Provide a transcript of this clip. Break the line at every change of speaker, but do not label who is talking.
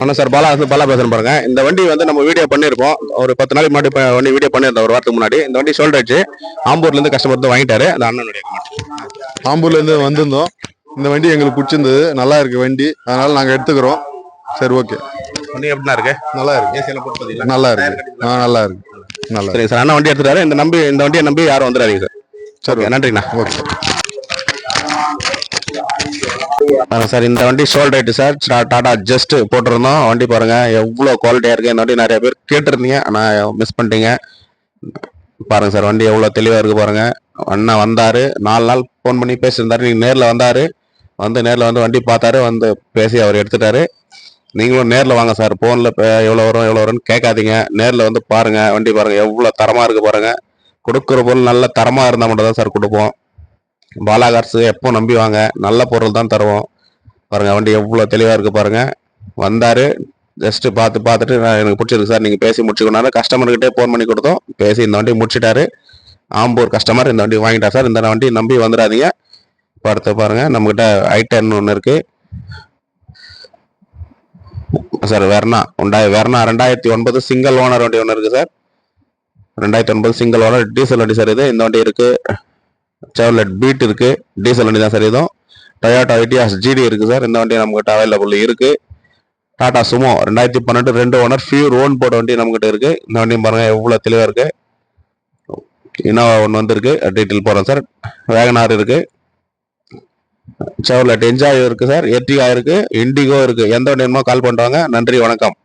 ஆனால் சார் பாலா பாலா பேசுறேன் பாருங்க. இந்த வண்டி வந்து நம்ம வீடியோ பண்ணியிருப்போம் ஒரு பத்து நாளைக்கு முன்னாடி வண்டி வீடியோ பண்ணியிருந்தோம் ஒரு வாரத்துக்கு முன்னாடி. இந்த வண்டி சோல்ட் ஆயிடுச்சு ஆம்பூர்ல இருந்து கஸ்டமர் வந்து வாங்கிட்டாரு. அந்த அண்ணனுடைய comment.
ஆம்பூர்ல இருந்து வந்திருந்தோம். இந்த வண்டி எங்களுக்கு பிடிச்சிருந்தது. நல்லா இருக்கு வண்டி. அதனால நாங்க எடுத்துக்கிறோம். சரி ஓகே.
வண்டி எப்படின்னா இருக்கு?
நல்லா இருக்கு? நல்லா இருக்கு. ஆ நல்லா இருக்கு. நல்லா
சரி சார் அண்ணன் வண்டி எடுத்துட்டாரு. இந்த நம்பி இந்த வண்டியை நம்பி யாரும் வந்துடாதீங்க சார்.
சரி
நன்றிண்ணா.
ஓகே.
சார் இந்த வண்டி sold right sir. Tata just போட்டிருந்தோம். வண்டி பாருங்க எவ்வளோ குவாலிட்டியா இருக்கு. இந்த வண்டி நிறைய பேர் கேட்டிருந்தீங்க. ஆனால் மிஸ் பண்ணிட்டீங்க. பாருங்க சார் வண்டி எவ்வளோ தெளிவாக இருக்கு பாருங்க. அண்ணா வந்தாரு. நாலு நாள் ஃபோன் பண்ணி பேசியிருந்தாரு. நீங்கள் நேரில் வந்தாரு. வந்து நேரில் வந்து வண்டி பார்த்தாரு. வந்து பேசி அவர் எடுத்துட்டாரு. நீங்களும் நேரில் வாங்க சார். ஃபோனில் எவ்வளோ வரும் எவ்வளோ வரும்னு கேட்காதீங்க. நேரில் வந்து பாருங்கள் வண்டி பாருங்கள் எவ்வளோ தரமாக இருக்கு பாருங்கள் கொடுக்குற பொருள் நல்ல தரமாக இருந்தால் மட்டும் தான் சார் கொடுப்போம். பாலாகார்ஸ் எப்போ நம்பி வாங்க? நல்ல பொருள் தான் தருவோம். பாருங்கள் வண்டி எவ்வளோ தெளிவாக இருக்குது பாருங்கள் வந்தார் ஜஸ்ட்டு பார்த்து பார்த்துட்டு நான் எனக்கு பிடிச்சிருக்கு சார். நீங்கள் பேசி முடிச்சுக்கணும் கஸ்டமர்கிட்டே ஃபோன் பண்ணி கொடுத்தோம். பேசி இந்த வண்டி முடிச்சிட்டாரு. ஆம்பூர் கஸ்டமர் இந்த வண்டி வாங்கிட்டார் சார். இந்த வண்டி நம்பி வந்துடாதீங்க. இப்போ பாருங்கள் நம்மக்கிட்ட ஐடென் ஒன்று இருக்குது சார் வெர்னா உண்டாய் வெர்னா ரெண்டாயிரத்தி ஒன்பது சிங்கிள் ஓனர் வண்டி ஒன்று இருக்குது சார். ரெண்டாயிரத்தி ஒன்பது சிங்கிள் ஓனர் டீசல் வண்டி சார் இது. இந்த வண்டி இருக்குது செவர்லெட் பீட் இருக்கு. டீசல் வண்டி தான் சார் இதுவும் டொயோட்டா ஐடியாஸ் ஜிடி இருக்கு சார் இந்த வண்டி நம்மகிட்ட அவைலபிள் இருக்கு. டாடா சுமோ ரெண்டாயிரத்தி பன்னெண்டு ரெண்டு ஓனர் ஃபியூர் ஓன் போட வண்டி நம்மகிட்ட இருக்கு. இந்த வண்டியும் பாருங்க எவ்வளோ தெளிவா இருக்கு. இனோவா ஒன்று வந்திருக்கு. டீட்டெயில் போறேன் சார் வேகனார் இருக்கு. செவலட் என்ஜாய் இருக்கு சார் எர்டிகா இருக்கு. இண்டிகோ இருக்கு. எந்த வண்டி வேணுமோ கால் பண்ணுறாங்க நன்றி வணக்கம்.